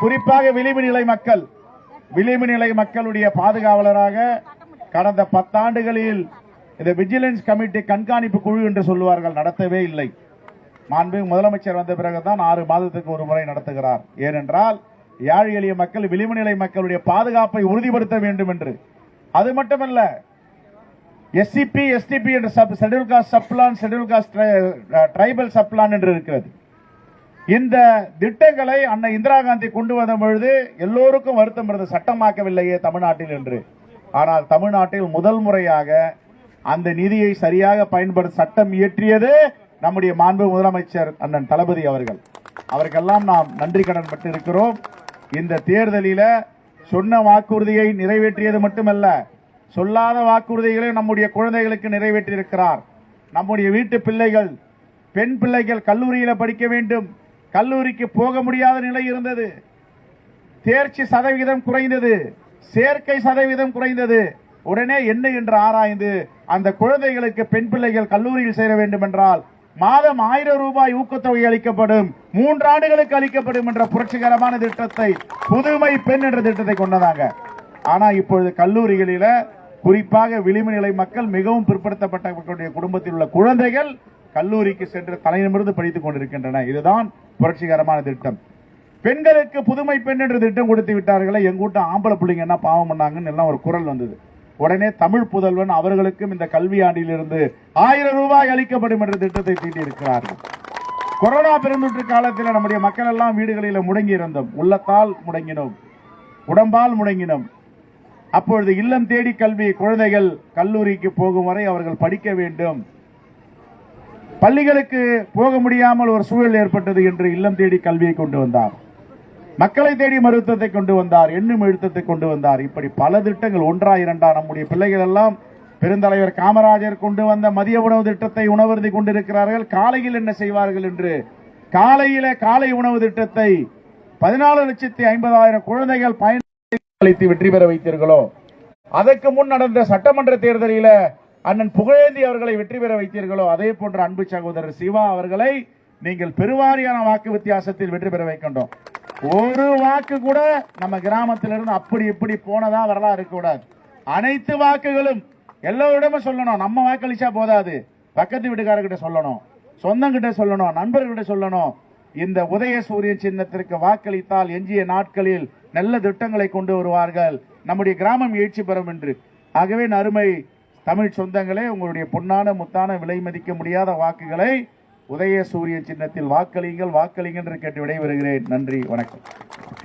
குறிப்பாக விளிம்பு நிலை மக்கள். விளிம்பு நிலை மக்களுடைய பாதுகாவலராக கடந்த பத்தாண்டுகளில் இந்த விஜிலன்ஸ் கமிட்டி கண்காணிப்பு குழு என்று சொல்லுவார்கள் நடத்தவே இல்லை. மாண்பு முதலமைச்சர் வந்த பிறகுதான் ஆறு மாதத்துக்கு ஒரு முறை நடத்துகிறார். ஏனென்றால் ஏழை எளிய மக்கள் விளிம்பு நிலை மக்களுடைய பாதுகாப்பை உறுதிப்படுத்த வேண்டும் என்று. அது மட்டுமல்ல எஸ்சிபி எஸ்டிபி என்ற sub schedule caste subplan schedule caste tribal subplan என்று இருக்கிறது. இந்த திட்டங்களை அன்னை இந்திரா காந்தி கொண்டு வந்த பொழுது எல்லோருக்கும் வருத்தம் இருந்த சட்டமாக்கவில்லையே தமிழ்நாட்டில் என்று. ஆனால் தமிழ்நாட்டில் முதல் முறையாக அந்த நிதியை சரியாக பயன்படுத்த சட்டம் இயற்றியது நம்முடைய மாண்பு முதலமைச்சர் அண்ணன் தளபதி அவர்கள். அவருக்கெல்லாம் நாம் நன்றி கடன் பட்டிருக்கிறோம் இந்த தேர்தலில் சொன்ன வாக்குறுதியை நிறைவேற்றியது மட்டுமல்ல சொல்லாத வாக்குறுதிகளை நம்முடைய குழந்தைகளுக்கு நிறைவேற்றியிருக்கிறார். நம்முடைய வீட்டு பிள்ளைகள் பெண் பிள்ளைகள் கல்லூரியில் படிக்க வேண்டும். கல்லூரிக்கு போக முடியாத நிலை இருந்தது. தேர்ச்சி சதவிகிதம் குறைந்தது. சேர்க்கை சதவீதம் குறைந்தது. உடனே என்ன என்று ஆராய்ந்து அந்த குழந்தைகளுக்கு பெண் பிள்ளைகள் கல்லூரியில் சேர வேண்டும் என்றால் மாதம் ஆயிரம் ரூபாய் ஊக்கத்தொகை அளிக்கப்படும் மூன்று ஆண்டுகளுக்கு அளிக்கப்படும் என்ற புரட்சிகரமான திட்டத்தை புதுமை பெண் என்ற திட்டத்தை கொண்டதாங்க ஆனா இப்பொழுது கல்லூரிகளில குறிப்பாக விளிம்பு நிலை மக்கள் மிகவும் பிற்படுத்தப்பட்ட குடும்பத்தில் உள்ள குழந்தைகள் கல்லூரிக்கு சென்று தலைநிமிர்ந்து படித்துக் கொண்டிருக்கின்றன. இதுதான் புரட்சிகரமான திட்டம். பெண்களுக்கு புதுமை பெண் என்று திட்டம் கொடுத்து விட்டார்களே எங்கூட்ட ஆம்பளை பிள்ளைங்க என்ன பாவம் பண்ணாங்கன்னு எல்லாம் ஒரு குரல் வந்தது. உடனே தமிழ் புதல்வன் அவர்களுக்கும் இந்த கல்வி ஆண்டிலிருந்து ஆயிரம் ரூபாய் அளிக்கப்படும் என்ற திட்டத்தை தீட்டியிருக்கிறார்கள். கொரோனா பெருந்தொற்று காலத்தில் நம்முடைய மக்கள் எல்லாம் வீடுகளில் முடங்கி இருந்தோம். உள்ளத்தால் முடங்கினோம். உடம்பால் முடங்கினோம். அப்பொழுது இல்லம் தேடி கல்வி குழந்தைகள் கல்லூரிக்கு போகும் வரை அவர்கள் படிக்க வேண்டும். பள்ளிகளுக்கு போக முடியாமல் ஒரு சூழல் ஏற்பட்டது என்று இல்லம் தேடி கல்வியை கொண்டு வந்தார். மக்களை தேடி மருத்துவத்தை கொண்டு வந்தார் எண்ணும் எழுத்தத்தை கொண்டு வந்தார். இப்படி பல திட்டங்கள் ஒன்றா இரண்டா நம்முடைய பிள்ளைகள் எல்லாம் பெருந்தலைவர் காமராஜர் கொண்டு வந்த மதிய உணவு திட்டத்தை உணவருந்தி கொண்டிருக்கிறார்கள். காலையில் என்ன செய்வார்கள் என்று? காலையில காலை உணவு திட்டத்தை பதினாலு லட்சத்தி ஐம்பதாயிரம் குழந்தைகள் பயனளித்து வெற்றி பெற வைத்தீர்களோ? அதற்கு முன் நடந்த சட்டமன்ற தேர்தலில் அண்ணன் புகழேந்தி அவர்களை வெற்றி பெற வைத்தீர்களோ அதே போன்ற அன்பு சகோதரர் சிவா அவர்களை நீங்கள் பெருவாரியான வாக்கு வித்தியாசத்தில் வெற்றி பெற வைக்கின்றோம். ஒரு வாக்கு கூட நம்ம கிராமத்திலிருந்து அப்படி இப்படி போனதா வரலாறு இருக்கக்கூடாது. அனைத்து வாக்குகளும் எல்லோரிடமும் சொல்லணும். நம்ம வாக்களிச்சா போதாது. பக்கத்து வீட்டுக்காரர்கிட்ட சொல்லணும். சொந்தங்கிட்ட சொல்லணும். நண்பர்கிட்ட சொல்லணும். இந்த உதய சூரியன் சின்னத்திற்கு வாக்களித்தால் எஞ்சிய நாட்களில் நல்ல திட்டங்களை கொண்டு வருவார்கள். நம்முடைய கிராமம் எழுச்சி பெறும் என்று. ஆகவே நறுமை தமிழ் சொந்தங்களே உங்களுடைய பொன்னான முத்தான விலை மதிக்க முடியாத வாக்குகளை உதய சூரிய சின்னத்தில் வாக்களியுங்கள் வாக்களிங்கள் என்று கேட்டு விடைபெறுகிறேன். நன்றி வணக்கம்.